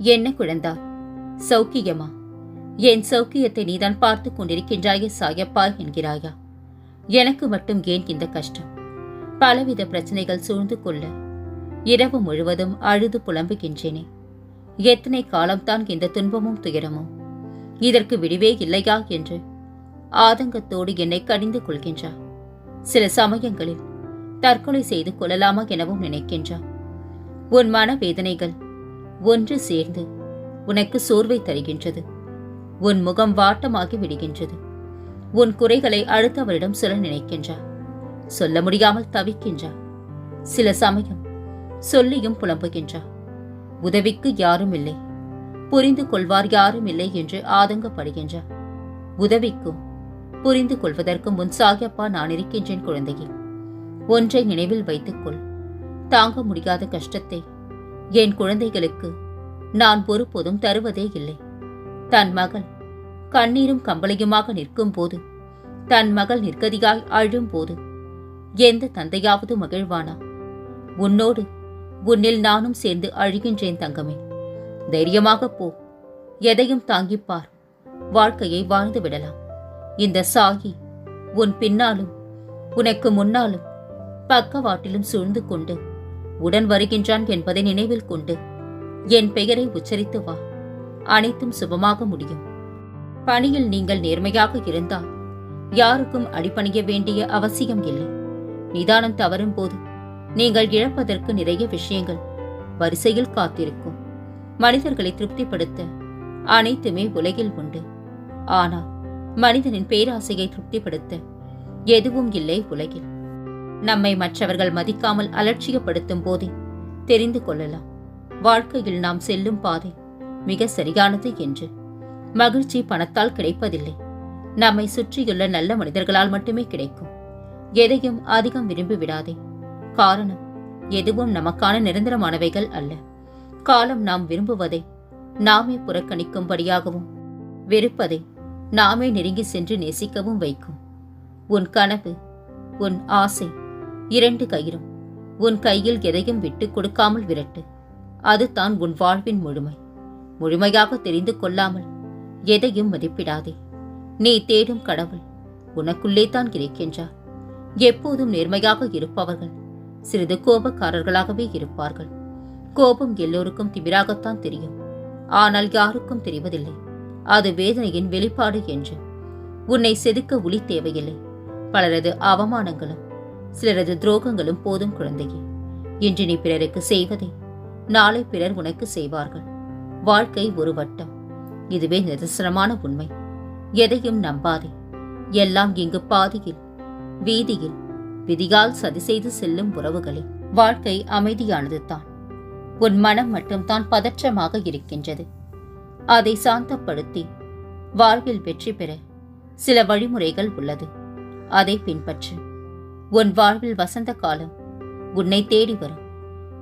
என்ன குழந்தா? சௌக்கியமா? என் சௌக்கியத்தை நீதான் பார்த்து கொண்டிருக்கின்றாயே சாயப்பா என்கிறாயா? எனக்கு மட்டும் ஏன் இந்த கஷ்டம்? பலவித பிரச்சனைகள் சூழ்ந்து கொள்ள இரவு முழுவதும் அழுது புலம்புகின்றேனே. எத்தனை காலம்தான் இந்த துன்பமும் துயரமும்? இதற்கு விடிவே இல்லையா என்று ஆதங்கத்தோடு என்னை கடிந்து கொள்கின்றார் சில சமயங்களில் தற்கொலை செய்து கொள்ளலாமா எனவும் நினைக்கின்றார் உன் மன வேதனைகள் ஒன்று சேர்ந்து உனக்கு சோர்வை தருகின்றது. உன் முகம் வாட்டமாகி விடுகின்றது. உன் குறைகளை அடுத்தவரிடம் சொல்ல நினைக்கின்றார். சொல்ல முடியாமல் தவிக்கின்றார். சில சமயம் சொல்லியும் புலம்புகின்றார். உதவிக்கு யாரும் இல்லை. புரிந்து கொள்வார் யாரும் இல்லை என்று ஆதங்கப்படுகின்றார். உதவிக்கும் புரிந்து கொள்வதற்கும் முன் சாகியப்பா நான் இருக்கின்றேன் குழந்தையே. ஒன்றை நினைவில் வைத்துக்கொள். தாங்க முடியாத கஷ்டத்தை என் குழந்தைகளுக்கு நான் ஒருபோதும் தருவதே இல்லை. தன் மகள் கண்ணீரும் கம்பளையுமாக நிற்கும் போது தன் மகள் நிற்கதியாய் அழும் போது எந்த தந்தையாவது மகிழ்வானா? உன்னோடு உன்னில் நானும் சேர்ந்து அழுகின்றேன் தங்கமே. தைரியமாக போ. எதையும் தாங்கிப்பார். வாழ்க்கையை வாழ்ந்து விடலாம். இந்த சாகி உன் பின்னாலும் உனக்கு முன்னாலும் பக்கவாட்டிலும் சூழ்ந்து கொண்டு உடன் வருகின்றான் என்பதை நினைவில் கொண்டு என் பெயரை உச்சரித்து வா. அனைத்தும் சுபமாக முடியும். பணியில் நீங்கள் நேர்மையாக இருந்தால் யாருக்கும் அடிபணிய வேண்டிய அவசியம் இல்லை. நிதானம் தவறும் போது நீங்கள் இழப்பதற்கு நிறைய விஷயங்கள் வரிசையில் காத்திருக்கும். மனிதர்களை திருப்திப்படுத்த அனைத்துமே உலகில் உண்டு. ஆனால் மனிதனின் பேராசையை திருப்திப்படுத்த எதுவும் இல்லை உலகில். நம்மை மற்றவர்கள் மதிக்காமல் அலட்சியப்படுத்தும் போதே தெரிந்து கொள்ளலாம். வாழ்க்கையில் நாம் செல்லும் பாதை மிக சரியானது என்று. மகிழ்ச்சி பணத்தால் கிடைப்பதில்லை. நம்மை சுற்றியுள்ள நல்ல மனிதர்களால் மட்டுமே கிடைக்கும். எதையும் அதிகம் விரும்பி விடாதே. காரணம் எதுவும் நமக்கான நிரந்தரமானவைகள் அல்ல. காலம் நாம் விரும்புவதை நாமே புறக்கணிக்கும்படியாகவும் வெறுப்பதை நாமே நெருங்கி சென்று நேசிக்கவும் வைக்கும். உன் கனவு உன் ஆசை இரண்டு கயிறும். உன் கையில் எதையும் விட்டுக் கொடுக்காமல் விரட்டு. அதுதான் உன் வாழ்வின் முழுமை. முழுமையாக தெரிந்து கொள்ளாமல் எதையும் மதிப்பிடாதே. நீ தேடும் கடவுள் உனக்குள்ளே தான் கிடைக்கின்றார் எப்போதும் நேர்மையாக இருப்பவர்கள் சிறிது கோபக்காரர்களாகவே இருப்பார்கள். கோபம் எல்லோருக்கும் திமிராகத்தான் தெரியும். ஆனால் யாருக்கும் தெரிவதில்லை. அது வேதனையின் வெளிப்பாடு என்று. உன்னை செதுக்க ஒளி தேவையில்லை. பலரது அவமானங்களும் சிலரது துரோகங்களும் போதும் குழந்தையே. இன்று நீ பிறருக்கு செய்வதை. நாளை பிறர் உனக்கு செய்வார்கள். வாழ்க்கை ஒரு வட்டம். இதுவே நிதர்சனமான உண்மை. எதையும் நம்பாதே. எல்லாம் இங்கு பாதியில் வீதியில் விதியால் சதி செய்து செல்லும் உறவுகளே. வாழ்க்கை அமைதியானது தான். உன் மனம் மட்டும்தான் பதற்றமாக இருக்கின்றது. அதை சாந்தப்படுத்தி வாழ்வில் வெற்றி பெற சில வழிமுறைகள் உள்ளது. அதை பின்பற்று. உன் வாழ்வில் வசந்த காலம் உன்னை தேடி வரும்.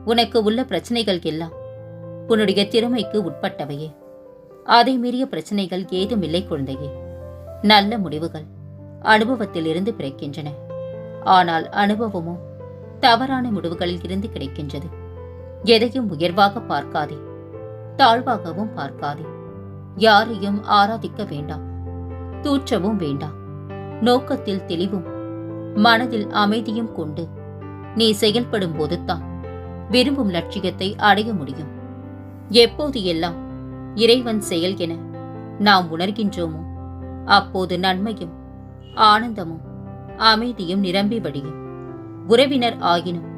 உனக்கு உள்ள பிரச்சனைகள் எல்லாம் உன்னுடைய திறமைக்கு உட்பட்டவையே. அதை மீறிய பிரச்சனைகள் ஏதும் இல்லை குழந்தையே. நல்ல முடிவுகள் அனுபவத்தில் இருந்து பிறக்கின்றன. ஆனால் அனுபவமும் தவறான முடிவுகளில் இருந்து கிடைக்கின்றது. எதையும் உயர்வாக பார்க்காதே. தாழ்வாகவும் பார்க்காதே. யாரையும் ஆராதிக்க வேண்டாம். தூற்றவும் வேண்டாம். நோக்கத்தில் தெளிவும் மனதில் அமைதியும் கொண்டு நீ செயல்படும் போதுதான் விரும்பும் லட்சியத்தை அடைய முடியும். எப்போது எல்லாம் இறைவன் செயல் என நாம் உணர்கின்றோமோ அப்போது நன்மையும் ஆனந்தமும் அமைதியும் நிரம்பி வடியும் உறவினர் ஆகினும்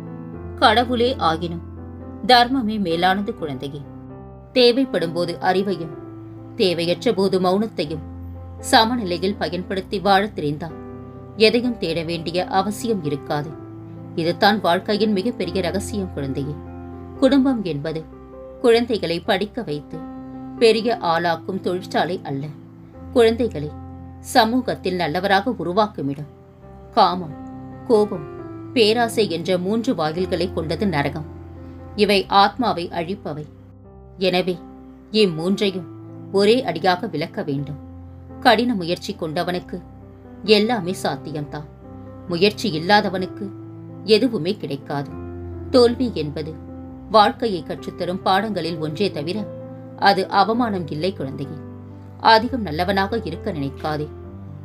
கடவுளே ஆகினும் தர்மமே மேலானது குழந்தையே. தேவைப்படும் போது அறிவையும் தேவையற்ற போது மௌனத்தையும் சமநிலையில் பயன்படுத்தி வாழத் தெரிந்தான். எதையும் தேட வேண்டிய அவசியம் இருக்காது. இதுதான் வாழ்க்கையின் மிகப்பெரிய ரகசியம் குழந்தையே. குடும்பம் என்பது குழந்தைகளை படிக்க வைத்து பெரிய ஆளாக்கும் தொழிற்சாலை அல்ல. குழந்தைகளை சமூகத்தில் நல்லவராக உருவாக்குமிடம். காமம் கோபம் பேராசை என்ற மூன்று வாயில்களை கொண்டது நரகம். இவை ஆத்மாவை அழிப்பவை. எனவே இம்மூன்றையும் ஒரே அடியாக விளக்க வேண்டும். கடின முயற்சி கொண்டவனுக்கு எல்லாமே சாத்தியம்தான். முயற்சி இல்லாதவனுக்கு எதுவுமே கிடைக்காது. தோல்வி என்பது வாழ்க்கையை கற்றுத்தரும் பாடங்களில் ஒன்றே தவிர அது அவமானம் இல்லை குழந்தையே. அதிகம் நல்லவனாக இருக்க நினைக்காதே.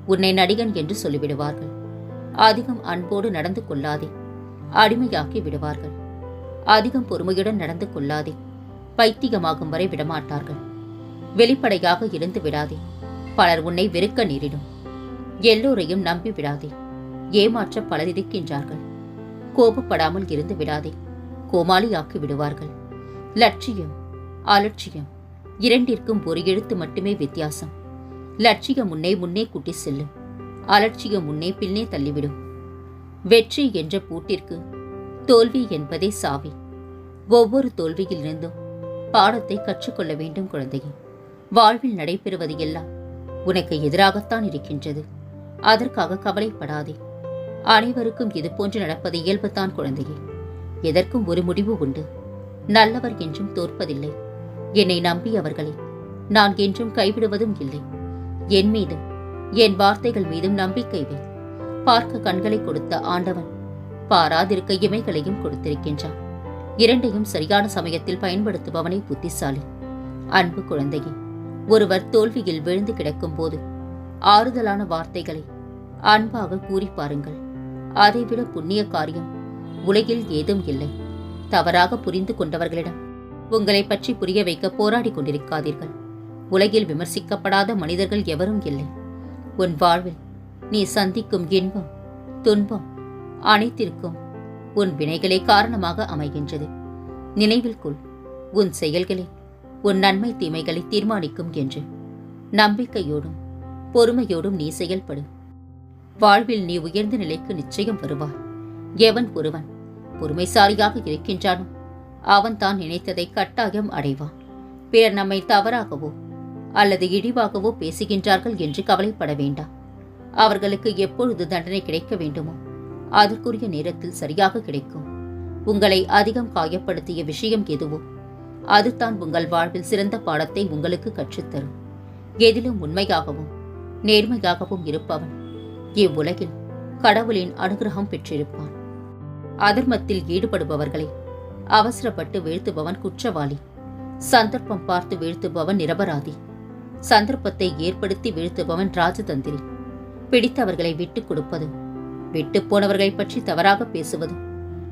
உன்னை நடிகன் என்று சொல்லிவிடுவார்கள். அதிகம் அன்போடு நடந்து கொள்ளாதே. அடிமையாக்கி விடுவார்கள். அதிகம் பொறுமையுடன் நடந்து கொள்ளாதே. பைத்தியமாகும் வரை விடமாட்டார்கள். வெளிப்படையாக இருந்து விடாதே. பலர் உன்னை வெறுக்க நேரிடும். எல்லோரையும் நம்பி விடாதே ஏமாற்ற பலர் இருக்கின்றார்கள். கோபப்படாமல் இருந்து விடாதே. கோமாளியாக்கி விடுவார்கள். லட்சியம் அலட்சியம் இரண்டிற்கும் ஒரு எழுத்து மட்டுமே வித்தியாசம். லட்சியம் முன்னே முன்னே கூட்டி செல்லும். அலட்சியம் முன்னே பின்னே தள்ளிவிடும். வெற்றி என்ற பூட்டிற்கு தோல்வி என்பதே சாவி. ஒவ்வொரு தோல்வியிலிருந்தும் பாடத்தை கற்றுக்கொள்ள வேண்டும் குழந்தையே. வாழ்வில் நடைபெறுவது எல்லாம் உனக்கு எதிராகத்தான் இருக்கின்றது. அதற்காக கவலைப்படாதே. அனைவருக்கும் இது போன்று நடப்பது இயல்புதான் குழந்தையே. எதற்கும் ஒரு முடிவு உண்டு. நல்லவர் என்றும் தோற்பதில்லை. என்னை நம்பியவர்களை நான் என்றும் கைவிடுவதும் இல்லை. என் மீதும் என் வார்த்தைகள் மீதும் நம்பிக்கை வை. பார்க்க கண்களை கொடுத்த ஆண்டவன் பாராதிருக்க இமைகளையும் கொடுத்திருக்கின்றான். இரண்டையும் சரியான சமயத்தில் பயன்படுத்துபவனை புத்திசாலி. அன்பு குழந்தையே ஒருவர் தோல்வியில் விழுந்து கிடக்கும் போது ஆறுதலான வார்த்தைகளை அன்பாக கூறி பாருங்கள் அதைவிட புண்ணிய காரியம் உலகில் ஏதும் இல்லை. தவறாக புரிந்து கொண்டவர்களிடம் உங்களை பற்றி புரிய வைக்க போராடி கொண்டிருக்காதீர்கள். உலகில் விமர்சிக்கப்படாத மனிதர்கள் எவரும் இல்லை. உன் வாழ்வில் நீ சந்திக்கும் இன்பம் துன்பம் அனைத்திற்கும் உன் வினைகளே காரணமாக அமைகின்றது. நினைவில் கொள் உன் செயல்களே உன் நன்மை தீமைகளை தீர்மானிக்கும் என்று நம்பிக்கையோடும் பொறுமையோடும் நீ செயல்படு. வாழ்வில் நீ உயர்ந்த நிலைக்கு நிச்சயம் வருவாய். எவன் ஒருவன் பொறுமைசாலியாக இருக்கின்றானோ அவன் தான் நினைத்ததை கட்டாயம் அடைவான். பிறர் நம்மை தவறாகவோ அல்லது இழிவாகவோ பேசுகின்றார்கள் என்று கவலைப்பட வேண்டாம். அவர்களுக்கு எப்பொழுது தண்டனை கிடைக்க வேண்டுமோ அதற்குரிய நேரத்தில் சரியாக கிடைக்கும். உங்களை அதிகம் காயப்படுத்திய விஷயம் எதுவோ அதுதான் உங்கள் வாழ்வில் சிறந்த பாடத்தை உங்களுக்கு கற்றுத்தரும். எதிலும் உண்மையாகவும் நேர்மையாகவும் இருப்பவன். இவ்வுலகில் கடவுளின் அனுகிரகம் பெற்றிருப்பான். அதர்மத்தில் ஈடுபடுபவர்களை அவசரப்பட்டு வீழ்த்துபவன் குற்றவாளி. சந்தர்ப்பம் பார்த்து வீழ்த்துபவன் நிரபராதி. சந்தர்ப்பத்தை ஏற்படுத்தி வீழ்த்துபவன் ராஜதந்திரி. பிடித்தவர்களை விட்டுக் கொடுப்பது விட்டுப் போனவர்களை பற்றி தவறாக பேசுவது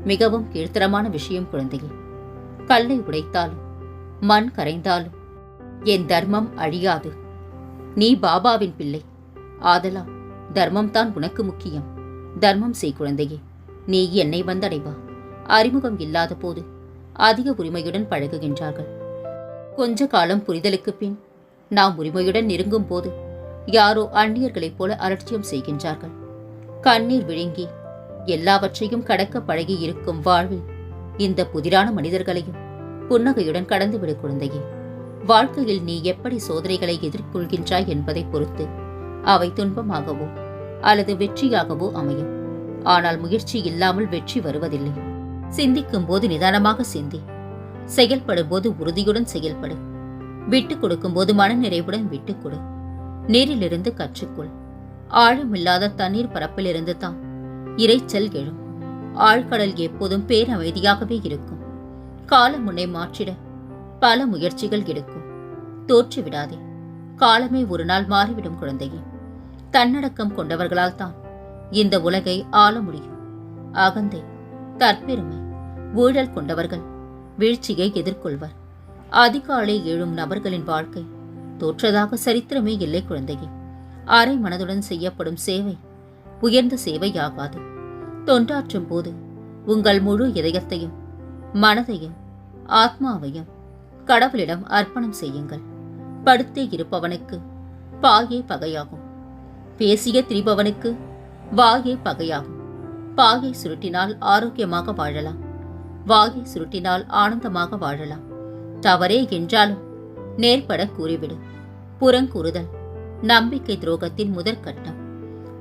மிகவும் கீழ்த்தரமான விஷயம் குழந்தையே. கல்லை உடைத்தாலும் மண் கரைந்தாலும் என் தர்மம் அழியாது. நீ பாபாவின் பிள்ளை. ஆதலால் தர்மம்தான் உனக்கு முக்கியம். தர்மம் செய் குழந்தையே நீ என்னை வந்தடைவா. அறிமுகம் இல்லாத போது அதிக உரிமையுடன் பழகுகின்றார்கள். கொஞ்ச காலம் புரிதலுக்கு பின் நாம் உரிமையுடன் நெருங்கும் போது யாரோ அந்நியர்களைப் போல அலட்சியம் செய்கின்றார்கள். கண்ணீர் விழுங்கி எல்லாவற்றையும் கடக்க பழகி இருக்கும் வாழ்வில் இந்த புதிரான மனிதர்களையும் புன்னகையுடன் கடந்துவிடு குழந்தையே. வாழ்க்கையில் நீ எப்படி சோதனைகளை எதிர்கொள்கின்றாய் என்பதை பொறுத்து அவை துன்பமாகவோ அல்லது வெற்றியாகவோ அமையும். ஆனால் முயற்சி இல்லாமல் வெற்றி வருவதில்லை. சிந்திக்கும் போது நிதானமாக சிந்தி. செயல்படும் போது உறுதியுடன் செயல்படு. விட்டுக் கொடுக்கும் போது மனநிறைவுடன் விட்டுக் கொடு. நீரிலிருந்து கற்றுக்கொள். ஆழமில்லாத தண்ணீர் பரப்பிலிருந்து தான் இரைச்சல் எழும். ஆழ்கடல் எப்போதும் பேரமைதியாகவே இருக்கும். காலம் உன்னை மாற்றிட பல முயற்சிகள் எடுக்கும். தோற்றுவிடாதே. காலமே ஒரு நாள் மாறிவிடும் குழந்தையே. தன்னடக்கம் கொண்டவர்களால் தான் இந்த உலகை ஆள முடியும். அகந்தை தற்பெருமை ஊழல் கொண்டவர்கள் வீழ்ச்சியை எதிர்கொள்வர். அதிகாலை எழும் நபர்களின் வாழ்க்கை தோற்றதாக சரித்திரமே இல்லை குழந்தையே. அரை மனதுடன் செய்யப்படும் சேவை உயர்ந்த சேவையாகாது. தொண்டாற்றும் போது உங்கள் முழு இதயத்தையும் மனதையும் ஆத்மாவையும் கடவுளிடம் அர்ப்பணம் செய்யுங்கள். படுத்தே இருப்பவனுக்கு பாயே பகையாகும். பேசிய திரிபவனுக்கு வாயே பகையாகும். பாயை சுருட்டினால் ஆரோக்கியமாக வாழலாம். வாயை சுருட்டினால் ஆனந்தமாக வாழலாம். தவறே என்றாலும் நேர்பட கூறிவிடு. புறங்கூறுதல் நம்பிக்கை துரோகத்தின் முதற்கட்டம்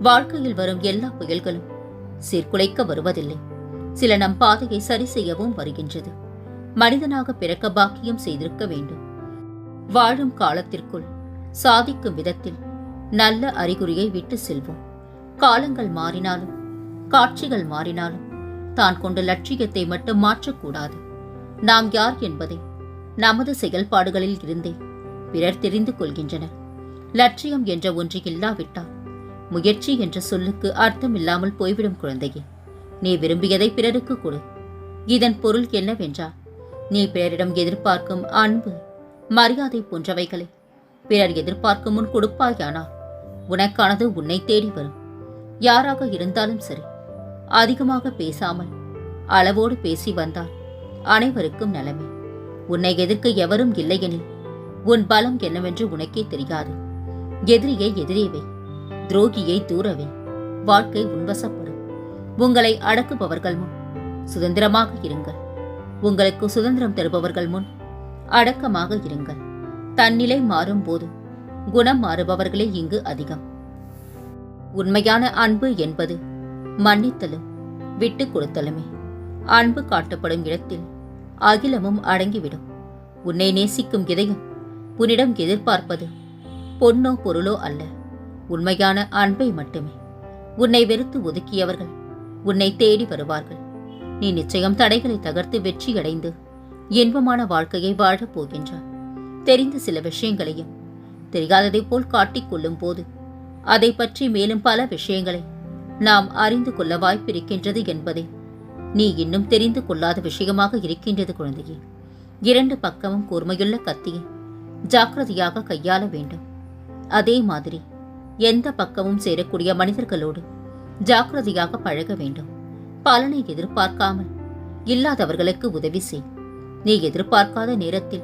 வாழ்க்கையில் வரும் எல்லா புயல்களும் சீர்குலைக்க வருவதில்லை. சில நம் பாதையை சரி செய்யவும் வருகின்றது. மனிதனாக பிறக்க பாக்கியம் செய்திருக்க வேண்டும். வாழும் காலத்திற்குள் சாதிக்கும் விதத்தில் நல்ல அறிகுறியை விட்டு செல்வோம். காலங்கள் மாறினாலும் காட்சிகள் மாறினாலும் தான் கொண்ட லட்சியத்தை மட்டும் மாற்றக்கூடாது. நாம் யார் என்பதை நமது செயல்பாடுகளில் இருந்தே பிறர் தெரிந்து கொள்கின்றனர். லட்சியம் என்ற ஒன்று இல்லாவிட்டால் முயற்சி என்ற சொல்லுக்கு அர்த்தம் இல்லாமல் போய்விடும் குழந்தையே. நீ விரும்பியதை பிறருக்கு கொடு. இதன் பொருள் என்னவென்றால் நீ பிறரிடம் எதிர்பார்க்கும் அன்பு மரியாதை போன்றவைகளை. பிறர் எதிர்பார்க்கும் முன் கொடுப்பாயானால் உனக்கானது உன்னை தேடி வரும். யாராக இருந்தாலும் சரி. அதிகமாக பேசாமல் அளவோடு பேசி வந்தால் அனைவருக்கும் நலமே. உன்னை எதிர்க்க எவரும் இல்லையெனில் உன் பலம் என்னவென்று உனக்கே தெரியாது. எதிரியை எதிரேவை துரோகியை தூரவே வாழ்க்கை உன்வசப்படும். உங்களை அடக்குபவர்கள் முன் சுதந்திரமாக இருங்கள். உங்களுக்கு சுதந்திரம் தருபவர்கள் முன் அடக்கமாக இருங்கள். தன்னிலை மாறும்போது குணம் மாறுபவர்களே இங்கு அதிகம். உண்மையான அன்பு என்பது மன்னித்தலும் விட்டு கொடுத்தலுமே. அன்பு காட்டப்படும் இடத்தில் அகிலமும் அடங்கிவிடும். உன்னை நேசிக்கும் இதயம் உன்னிடம் எதிர்பார்ப்பது பொன்னோ பொருளோ அல்ல. உண்மையான அன்பை மட்டுமே. உன்னை வெறுத்து ஒதுக்கியவர்கள் உன்னை தேடி வருவார்கள். நீ நிச்சயம் தடைகளை தகர்த்து வெற்றியடைந்து இன்பமான வாழ்க்கையை வாழப் போகின்றாய் தெரிந்த சில விஷயங்களையும் தெரியாததை போல் காட்டிக் கொள்ளும் போது அதை பற்றி மேலும் பல விஷயங்களை நாம் அறிந்து கொள்ள வாய்ப்பிருக்கின்றது என்பதை நீ இன்னும் தெரிந்து கொள்ளாத விஷயமாக இருக்கின்றது குழந்தையே. இரண்டு பக்கமும் கூர்மையுள்ள கத்தியை ஜாக்கிரதையாக கையாள வேண்டும். அதே மாதிரி எந்த பக்கமும் சேரக்கூடிய மனிதர்களோடு ஜாக்கிரதையாக பழக வேண்டும். பலனை எதிர்பார்க்காமல் இல்லாதவர்களுக்கு உதவி செய். நீ எதிர்பார்க்காத நேரத்தில்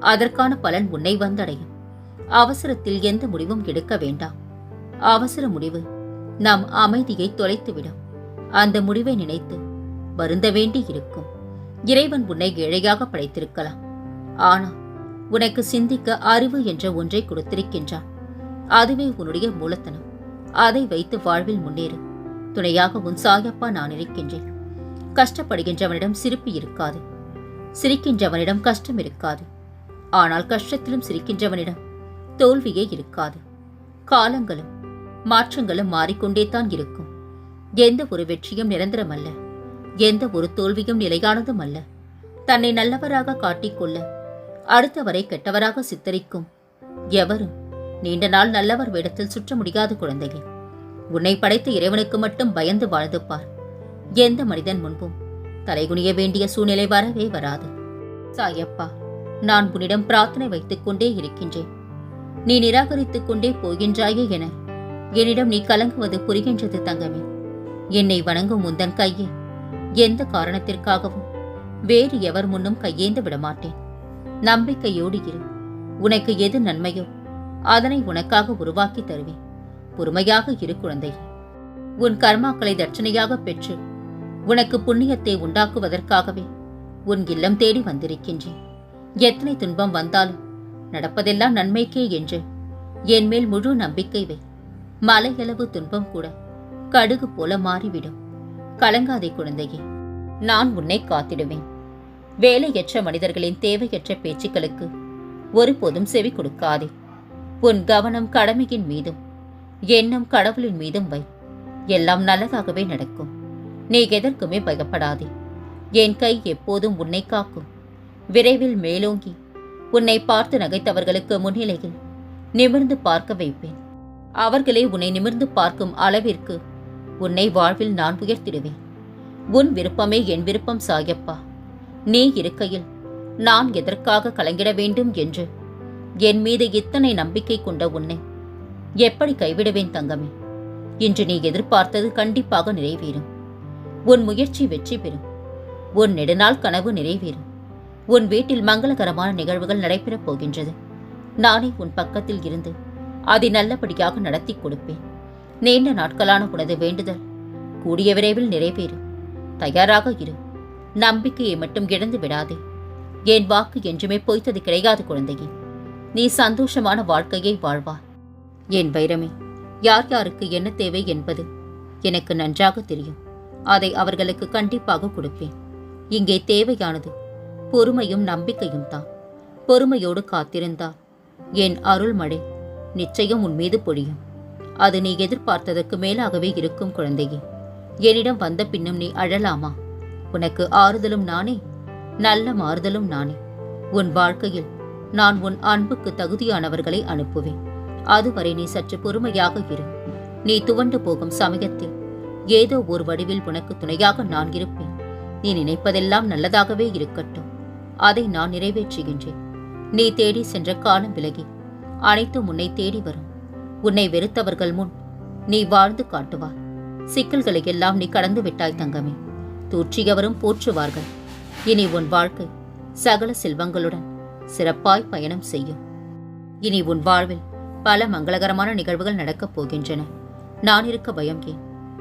அதற்கான பலன் உன்னை வந்தடையும். அவசரத்தில் எந்த முடிவும் எடுக்க வேண்டாம். அவசர முடிவு நம் அமைதியை தொலைத்துவிடும். அந்த முடிவை நினைத்து வருந்த வேண்டி இருக்கும். இறைவன் உன்னை ஏழையாக படைத்திருக்கலாம். ஆனால் உனக்கு சிந்திக்க அறிவு என்ற ஒன்றை கொடுத்திருக்கின்றான். அதுவே உன்னுடைய மூலத்தனம். அதை வைத்து வாழ்வில் முன்னேறு. துணையாக உன் சாயப்பா நான் இருக்கின்றேன். கஷ்டப்படுகின்றவனிடம் சிரிப்பு இருக்காது. சிரிக்கின்றவனிடம் கஷ்டம் இருக்காது. ஆனால் கஷ்டத்திலும் சிரிக்கின்றவனிடம் தோல்வியே இருக்காது. காலங்களும் மாற்றங்களும் மாறிக்கொண்டே தான் இருக்கும். எந்த ஒரு வெற்றியும் நிரந்தரமல்ல. எந்த ஒரு தோல்வியும் நிலையானதும் அல்ல. தன்னை நல்லவராக காட்டிக்கொள்ள அடுத்தவரை கெட்டவராக சித்தரிக்கும். எவரும் நீண்ட நாள் நல்லவர் வேடத்தில் சுற்ற முடியாத குழந்தையே. உன்னை படைத்த இறைவனுக்கு மட்டும் பயந்து வாழ்ந்து பார் எந்த மனிதன் முன்பும் தலைகுனிய வேண்டிய சூழ்நிலை வரவே வராது. சாயப்பா நான் உன்னிடம் பிரார்த்தனை வைத்துக் கொண்டே இருக்கின்றேன். நீ நிராகரித்துக் கொண்டே போகின்றாயே என என்னிடம் நீ கலங்குவது புரிகின்றது தங்கமே. என்னை வணங்கும் உந்தன் கையை. எந்த காரணத்திற்காகவும் வேறு எவர் முன்னும் கையேந்து விடமாட்டேன். நம்பிக்கையோடு இரு. உனக்கு எது நன்மையோ அதனை உனக்காக உருவாக்கி தருவேன். பொறுமையாக இரு குழந்தை. உன் கர்மாக்களை தட்சணையாக பெற்று உனக்கு புண்ணியத்தை உண்டாக்குவதற்காகவே உன் இல்லம் தேடி வந்திருக்கின்றேன். எத்தனை துன்பம் வந்தாலும் நடப்பதெல்லாம் நன்மைக்கே என்று என் மேல் முழு நம்பிக்கை வை. மலையளவு துன்பம் கூட கடுகு போல மாறிவிடும். கலங்காதே குழந்தையே நான் உன்னை காத்திடுவேன். வேலையற்ற மனிதர்களின் தேவையற்ற பேச்சுக்களுக்கு ஒருபோதும் செவி கொடுக்காதே. உன் கவனம் கடமையின் மீதும் எண்ணம் கடவுளின் மீதும் வை. எல்லாம் நல்லதாகவே நடக்கும். நீ எதற்குமே பயப்படாதே. என் கை எப்போதும் உன்னை காக்கும். விரைவில் மேலோங்கி உன்னை பார்த்து நகைத்தவர்களுக்கு முன்னிலையில் நிமிர்ந்து பார்க்க வைப்பேன். அவர்களே உன்னை நிமிர்ந்து பார்க்கும் அளவிற்கு உன்னை வாழ்வில் நான் உயர்த்திடுவேன். உன் விருப்பமே என் விருப்பம் சாயப்பா. நீ இருக்கையில் நான் எதற்காக கலங்கிட வேண்டும் என்று என் மீது இத்தனை நம்பிக்கை கொண்ட உன்னை எப்படி கைவிடுவேன் தங்கமே? இன்று நீ எதிர்பார்த்தது கண்டிப்பாக நிறைவேறும். உன் முயற்சி வெற்றி பெறும். உன் நெடுநாள் கனவு நிறைவேறும். உன் வீட்டில் மங்களகரமான நிகழ்வுகள் நடைபெறப் போகின்றது. நானே உன் பக்கத்தில் இருந்து அதை நல்லபடியாக நடத்தி கொடுப்பேன். நீண்ட நாட்களான உனது வேண்டுதல் கூடிய விரைவில் நிறைவேறும். தயாராக இரு. நம்பிக்கையை மட்டும் இழந்து விடாதே. என் வாக்கு என்றுமே பொய்த்தது கிடையாது குழந்தையே. நீ சந்தோஷமான வாழ்க்கையை வாழ்வாய் என் வைரமே யார் யாருக்கு என்ன தேவை என்பது எனக்கு நன்றாக தெரியும். அதை அவர்களுக்கு கண்டிப்பாக கொடுப்பேன். இங்கே தேவையானது பொறுமையும் நம்பிக்கையும் தான். பொறுமையோடு காத்திருந்தால் என் அருள்மழை நிச்சயம் உன் மீது பொழியும். அது நீ எதிர்பார்த்ததற்கு மேலாகவே இருக்கும் குழந்தையே. என்னிடம் வந்த பின்னும் நீ அழலாமா? உனக்கு ஆறுதலும் நானே? நல்ல மாறுதலும் நானே. உன் வாழ்க்கையில் நான் உன் அன்புக்கு தகுதியானவர்களை அனுப்புவேன். அதுவரை நீ சற்று பொறுமையாக இரு. நீ துவண்டு போகும் சமயத்தில் ஏதோ ஒரு வடிவில் உனக்கு துணையாக நான் இருப்பேன். நீ நினைப்பதெல்லாம் நல்லதாகவே இருக்கட்டும். அதை நான் நிறைவேற்றுகின்றேன். நீ தேடி சென்ற காலம் விலகி. அனைத்தும் உன்னை தேடி வரும். உன்னை வெறுத்தவர்கள் முன் நீ வாழ்ந்து காட்டுவார். சிக்கல்களை எல்லாம் நீ கடந்து விட்டாய் தங்கமே. தூற்றியவரும் போற்றுவார்கள். இனி உன் வாழ்க்கை சகல செல்வங்களுடன் சிறப்பாய் பயணம் செய்யும். இனி உன் வாழ்வில் பல மங்களகரமான நிகழ்வுகள் நடக்கப் போகின்றன. நான் இருக்க பயம் ஏன்